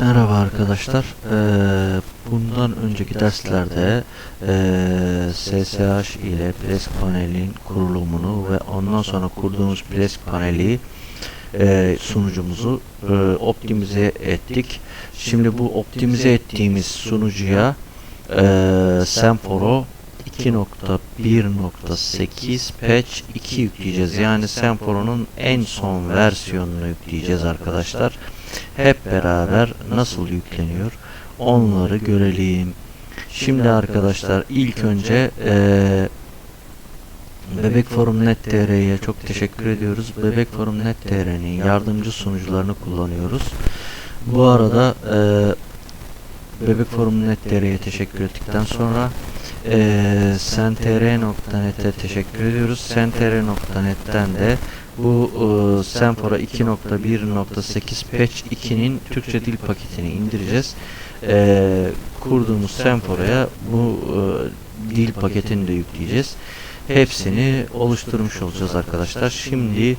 Merhaba arkadaşlar. Ee, bundan önceki derslerde ee, SSH ile Plesk panelin kurulumunu ve ondan sonra kurduğumuz Plesk paneli ee, sunucumuzu ee, optimize ettik. Şimdi bu optimize ettiğimiz sunucuya ee, Semporo 2.1.8 patch 2 yükleyeceğiz. Yani Semporo'nun en son versiyonunu yükleyeceğiz arkadaşlar. Hep beraber nasıl yükleniyor onları görelim. Şimdi arkadaşlar ilk önce eee Bebek Forum Net.tr'ye çok teşekkür ediyoruz. Bebek Forum Net.tr'nin yardımcı sunucularını kullanıyoruz. Bu arada eee Bebek Forum Net.tr'ye teşekkür ettikten sonra eee sentr.net'e teşekkür ediyoruz. Sentr.net'ten de bu e, Senfora 2.1.8 patch 2'nin Türkçe dil paketini indireceğiz. E, kurduğumuz Senfora'ya bu e, dil paketini de yükleyeceğiz. Hepsini oluşturmuş olacağız arkadaşlar. Şimdi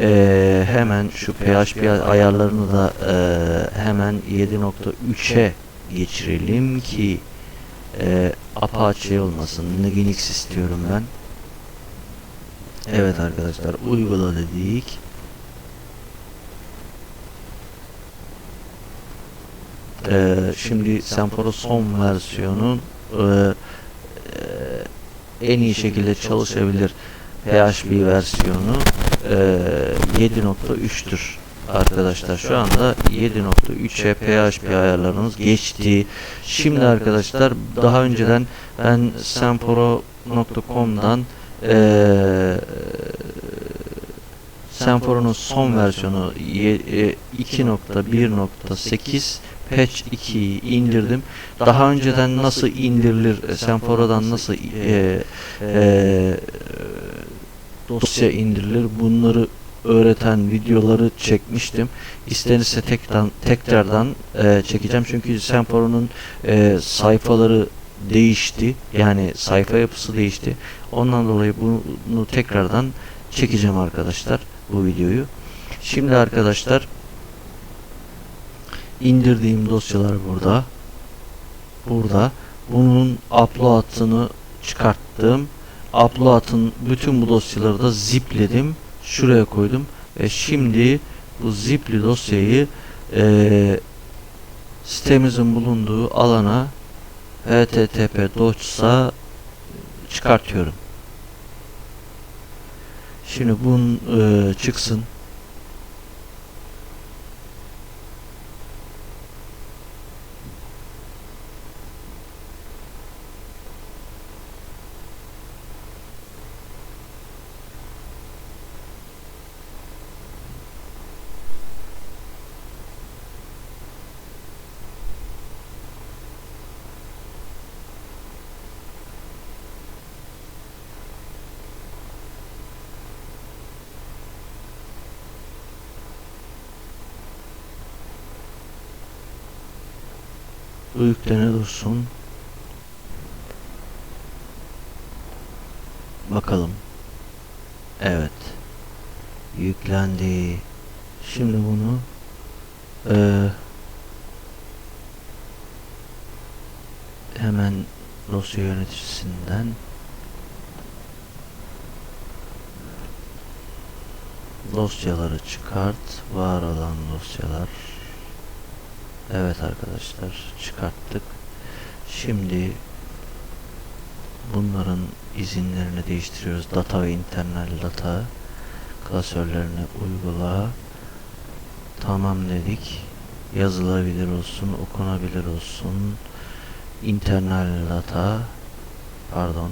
e, hemen şu PHP ayarlarını da e, hemen 7.3'e geçirelim ki e, Apache olmasın. Linux istiyorum ben. Evet arkadaşlar uygula dedik. Ee, şimdi Semporo son versiyonun e, e, en iyi şekilde çalışabilir PHP versiyonu e, 7.3'tür arkadaşlar şu anda 7.3'e PHP ayarlarımız geçti. Şimdi arkadaşlar daha önceden ben semporo.com'dan ee, Senforo'nun son versiyonu 2.1.8 patch 2'yi indirdim. Daha önceden nasıl indirilir, Senforo'dan nasıl e, e, dosya indirilir bunları öğreten videoları çekmiştim. İstenirse tekrar tekrardan e, çekeceğim çünkü Senforo'nun e, sayfaları değişti. Yani sayfa yapısı değişti. Ondan dolayı bunu tekrardan çekeceğim arkadaşlar bu videoyu. Şimdi arkadaşlar indirdiğim dosyalar burada. Burada. Bunun upload'ını çıkarttım. Upload'ın bütün bu dosyaları da zipledim. Şuraya koydum. Ve şimdi bu zipli dosyayı e, sitemizin bulunduğu alana http docs'a çıkartıyorum. Şimdi bunun e, çıksın. Büyüklene dursun. Bakalım. Evet. Yüklendi. Şimdi bunu e, hemen dosya yöneticisinden dosyaları çıkart. Var olan dosyalar Evet arkadaşlar çıkarttık. Şimdi bunların izinlerini değiştiriyoruz. Data ve internal data klasörlerini uygula. Tamam dedik. Yazılabilir olsun, okunabilir olsun. Internal data pardon.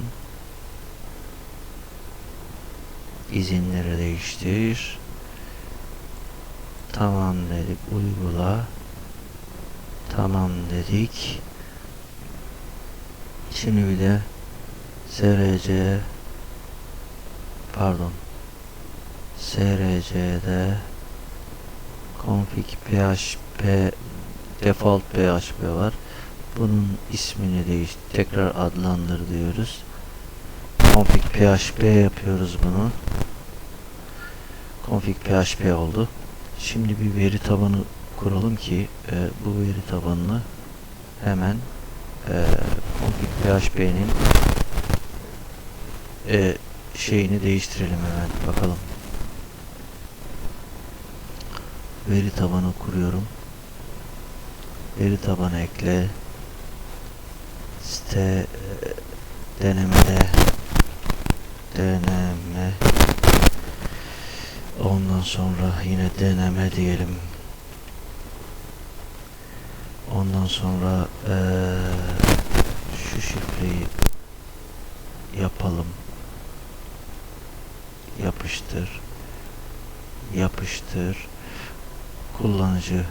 İzinleri değiştir. Tamam dedik. Uygula. Tamam dedik. Şimdi bir de src pardon src'de config php default php var. Bunun ismini değiş tekrar adlandır diyoruz. config php yapıyoruz bunu. config php oldu. Şimdi bir veri tabanı kuralım ki e, bu veri tabanını hemen e, php'nin e, şeyini değiştirelim hemen bakalım. Veri tabanı kuruyorum. Veri tabanı ekle. Site e, denemede deneme ondan sonra yine deneme diyelim. Ondan sonra eee, şu şifreyi yapalım. Yapıştır. Yapıştır. Kullanıcı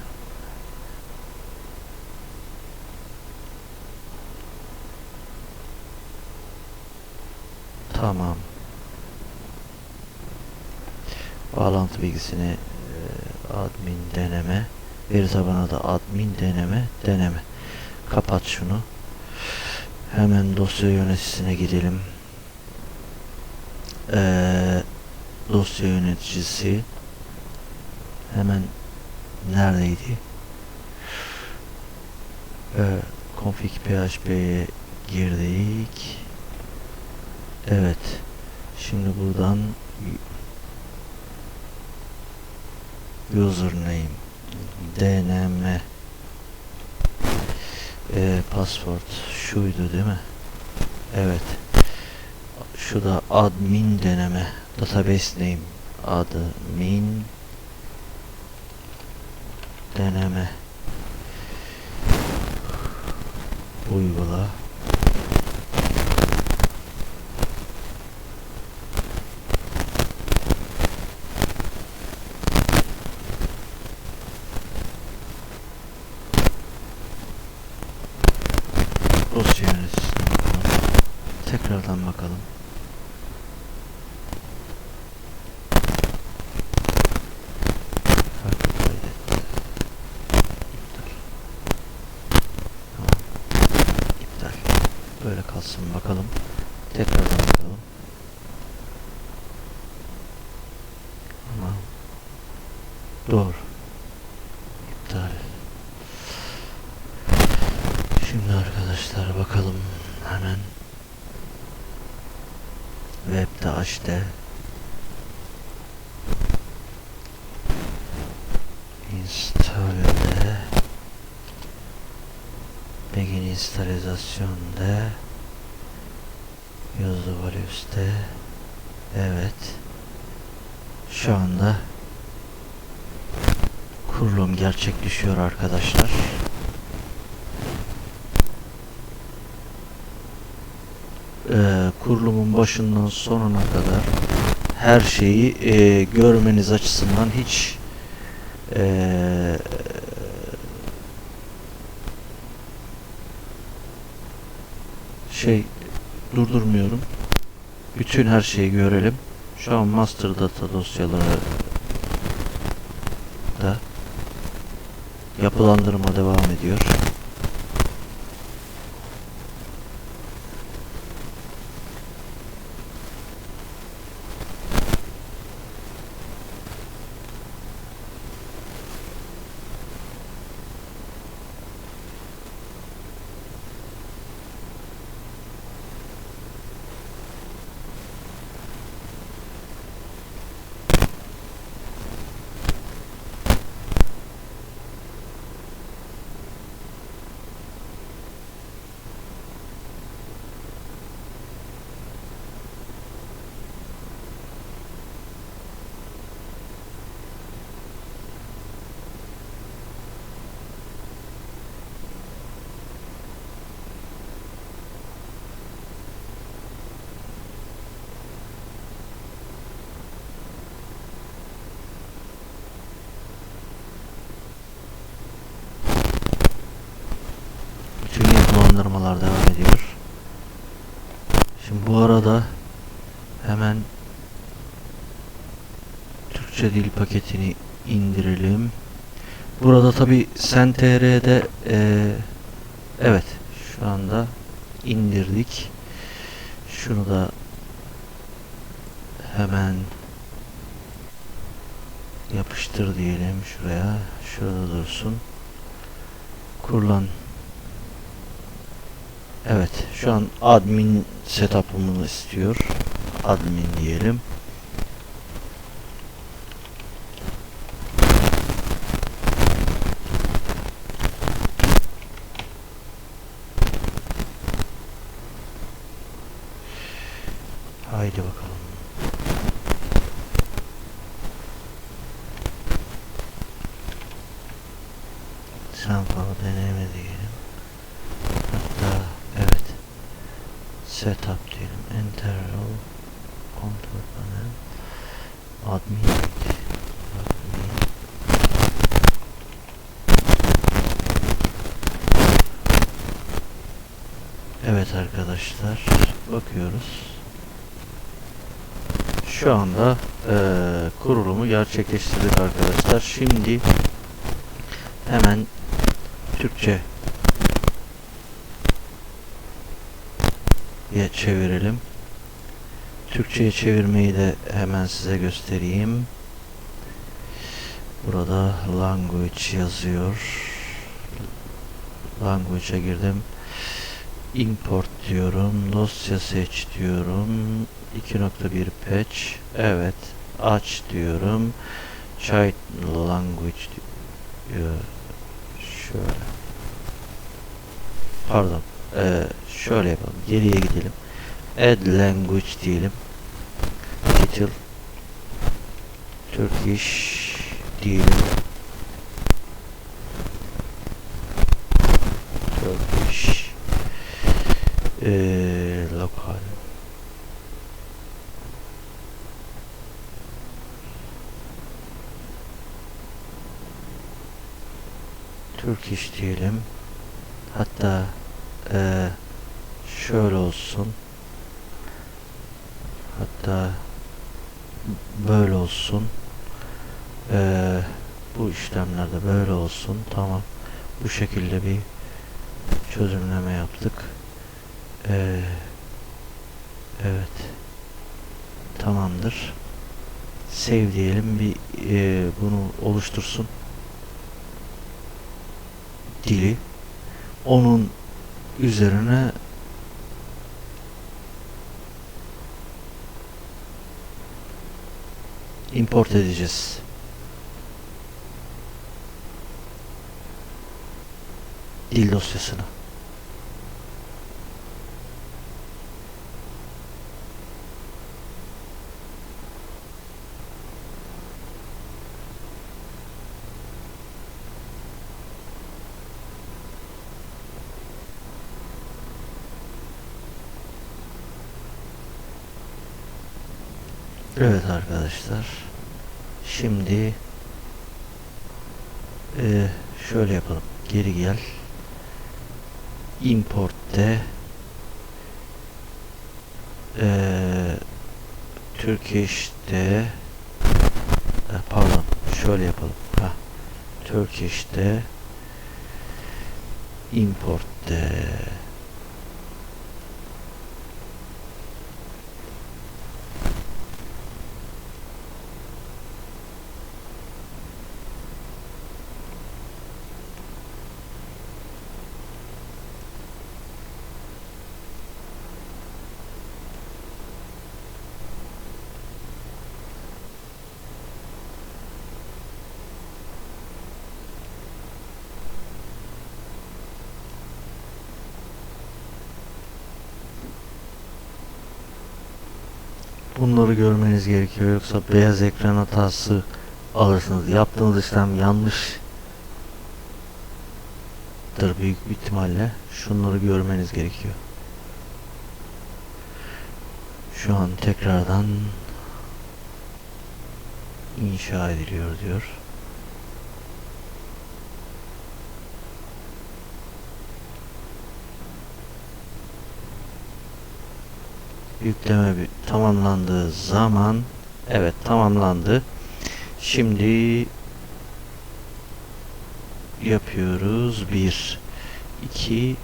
Tamam. Bağlantı bilgisini eee, admin deneme. Veri tabanı da admin deneme deneme. Kapat şunu. Hemen dosya yöneticisine gidelim. Eee, dosya yöneticisi hemen neredeydi? Eee config php'ye girdik. Evet. Şimdi buradan username deneme e, password şuydu değil mi? Evet. Şu da admin deneme database name admin deneme uygula dosya yöneticisine bakalım tekrardan bakalım Farklı kaydet. İptal. Tamam. İptal. Böyle kalsın bakalım. Tekrardan bakalım. Tamam. Doğru. İptal. Şimdi arkadaşlar bakalım hemen web'de açtı. Begin installasyonda Yazı Values'te Evet Şu anda kurulum gerçekleşiyor arkadaşlar. Ee, kurulumun başından sonuna kadar her şeyi e, görmeniz açısından hiç e, şey durdurmuyorum. Bütün her şeyi görelim. Şu an master data dosyaları da yapılandırma devam ediyor. Bütün yapılandırmalar devam ediyor. Şimdi bu arada hemen Türkçe dil paketini indirelim. Burada tabi SenTR'de eee evet şu anda indirdik. Şunu da hemen yapıştır diyelim şuraya. Şurada dursun. Kurulan Evet şu an admin setup'ımını istiyor. Admin diyelim. Haydi bakalım. Sample deneme diyelim. Hatta evet. Setup diyelim. Enter role. Control panel. Admin. Admin. Evet arkadaşlar. Bakıyoruz. Şu anda eee, kurulumu gerçekleştirdik arkadaşlar. Şimdi hemen Türkçe ye çevirelim. Türkçe'ye çevirmeyi de hemen size göstereyim. Burada language yazıyor. Language'a girdim. Import diyorum. Dosya seç diyorum. 2.1 patch. Evet. Aç diyorum. Child language diyor. Şöyle. Pardon. Ee, şöyle yapalım. Geriye gidelim. Add language diyelim. Title. Turkish diyelim. Turkish. Ee, lokal. Turkish diyelim. Hatta eee, şöyle olsun. Hatta böyle olsun. Eee, bu işlemlerde böyle olsun. Tamam. Bu şekilde bir çözümleme yaptık. Eee, evet. Tamamdır. Save diyelim. Bir eee, bunu oluştursun. dili onun üzerine import edeceğiz. Dil dosyasını. Evet arkadaşlar. Şimdi eee, şöyle yapalım. Geri gel. Import de eee Turkish'te e, pardon şöyle yapalım. Ha. Turkish'te import Bunları görmeniz gerekiyor yoksa beyaz ekran hatası alırsınız. Yaptığınız işlem yanlıştır büyük bir ihtimalle. Şunları görmeniz gerekiyor. Şu an tekrardan inşa ediliyor diyor. Yükleme bir tamamlandığı zaman evet tamamlandı. Şimdi yapıyoruz. 1 2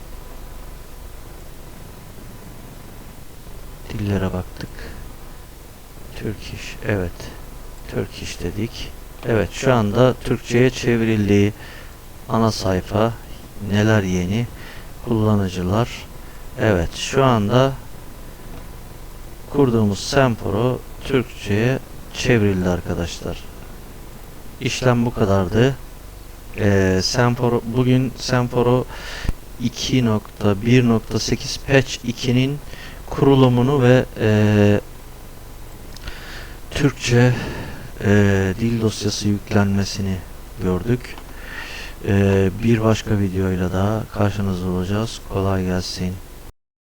dillere baktık. Turkish evet. Turkish dedik. Evet şu anda Türkçe'ye çevrildi. Ana sayfa neler yeni kullanıcılar. Evet şu anda kurduğumuz Semporo Türkçe'ye çevrildi arkadaşlar. İşlem bu kadardı. Ee, Semporo bugün Semporo 2.1.8 patch 2'nin kurulumunu ve eee, Türkçe eee, dil dosyası yüklenmesini gördük. Eee, bir başka videoyla daha karşınızda olacağız. Kolay gelsin.